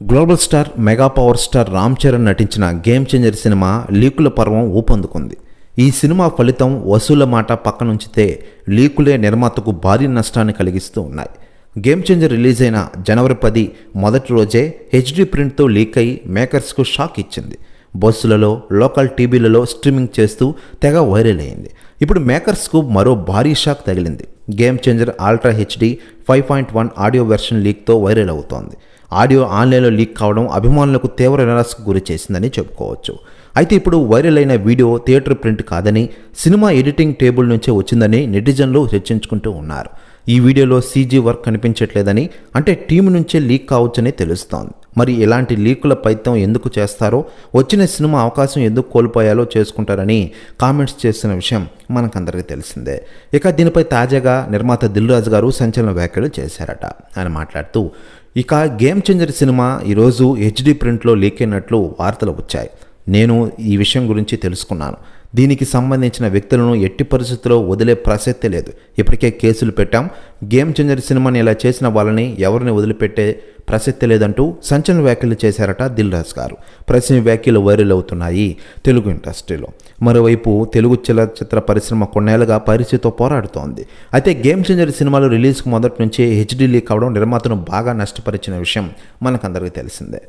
Global star mega power star Ram Charan నటించిన game changer cinema లీకుల పర్వం ఊపందుకుంది. ఈ cinema ఫలితం వసూల మాట పక్కనుంచితే లీకులే నిర్మాతకు భారీ నష్టాన్ని కలిగిస్తూ ఉన్నాయి. గేమ్ చేంజర్ రిలీజ్ అయిన జనవరి పది మొదటి రోజే హెచ్డి ప్రింట్తో లీక్ అయి మేకర్స్కు షాక్ ఇచ్చింది. బస్సులలో లోకల్ టీవీలలో స్ట్రీమింగ్ చేస్తూ తెగ వైరల్ అయింది. ఇప్పుడు మేకర్స్కు మరో భారీ షాక్ తగిలింది. Game changer ultra HD five point one audio version లీక్తో viral అవుతోంది. ఆడియో ఆన్లైన్లో లీక్ కావడం అభిమానులకు తీవ్ర నిరాశకు గురి చేసిందని చెప్పుకోవచ్చు. అయితే ఇప్పుడు వైరల్ అయిన వీడియో థియేటర్ ప్రింట్ కాదని సినిమా ఎడిటింగ్ టేబుల్ నుంచే వచ్చిందని నెటిజన్లు చర్చించుకుంటూ ఉన్నారు. ఈ వీడియోలో సీజీ వర్క్ కనిపించట్లేదని అంటే టీం నుంచే లీక్ కావచ్చని తెలుస్తోంది. మరి ఇలాంటి లీకుల పైత్యం ఎందుకు చేస్తారో వచ్చిన సినిమా అవకాశం ఎందుకు కోల్పోయాలో చేసుకుంటారని కామెంట్స్ చేస్తున్న విషయం మనకందరికీ తెలిసిందే. ఇక దీనిపై తాజాగా నిర్మాత దిల్ రాజు గారు సంచలన వ్యాఖ్యలు చేశారట. ఆయన మాట్లాడుతూ ఇక గేమ్ చేంజర్ సినిమా ఈరోజు హెచ్డి ప్రింట్లో లీక్ అయినట్లు వార్తలు వచ్చాయి. నేను ఈ విషయం గురించి తెలుసుకున్నాను. దీనికి సంబంధించిన వ్యక్తులను ఎట్టి పరిస్థితుల్లో వదిలే ప్రసక్తే లేదు. ఇప్పటికే కేసులు పెట్టాం. గేమ్ చేంజర్ సినిమాని ఇలా చేసిన వాళ్ళని ఎవరిని వదిలిపెట్టే ప్రసక్తి లేదంటూ సంచలన వ్యాఖ్యలు చేశారట దిల్ రాజ్ గారు. ప్రశ్న వ్యాఖ్యలు వైరల్ అవుతున్నాయి తెలుగు ఇండస్ట్రీలో. మరోవైపు తెలుగు చలచిత్ర పరిశ్రమ కొన్నేళ్ళుగా పరిస్థితితో పోరాడుతోంది. అయితే గేమ్ చేంజర్ సినిమాలు రిలీజ్కు మొదటి నుంచే హెచ్డీ లీక్ అవడం నిర్మాతను బాగా నష్టపరిచిన విషయం మనకందరికీ తెలిసిందే.